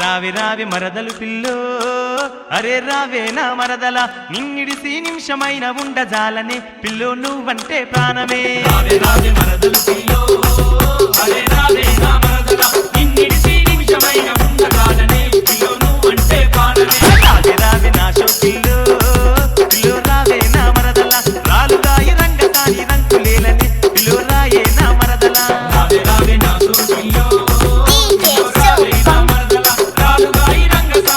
రావి రావి మరదలు పిల్లో అరే రావేనా మరదల నిన్నిడిసి నిమిషమైన ఉండజాలనే పిల్లో నువ్వంటే ప్రాణమే. రావి రావి మరదలు పిల్లో అరే రావేనా మరదల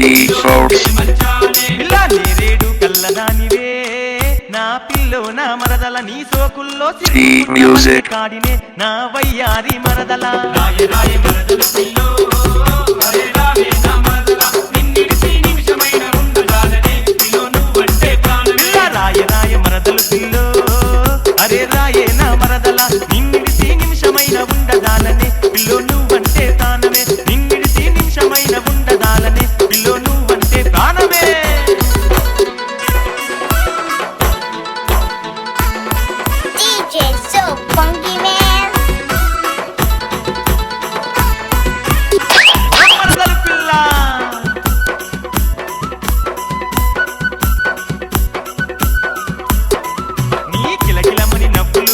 టీషర్ట్స్ పిల్లా నేరేడు కల్లదానివే నా నా మరదల నీ సోకుల్లో మ్యూజిక్ కాడినే నా వయ్యారి మరదల రాయ రాయ మరదల.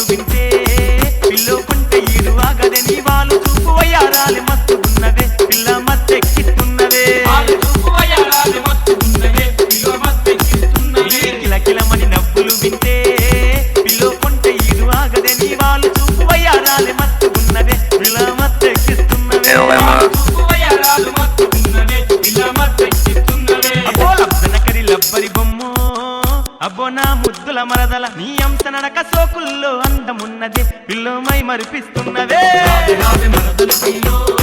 వింటే పిల్లో కొంటే ఇరువాగదని వాళ్ళు చూపు అయ్యారాలి మస్తు ఉన్నవే. అబ్బో నా ముద్దుల మరదల నీ అంశ నడక సోకుల్లో అందమున్నది. పిల్లమై మరిపిస్తున్నదే. మరదల పిల్లో.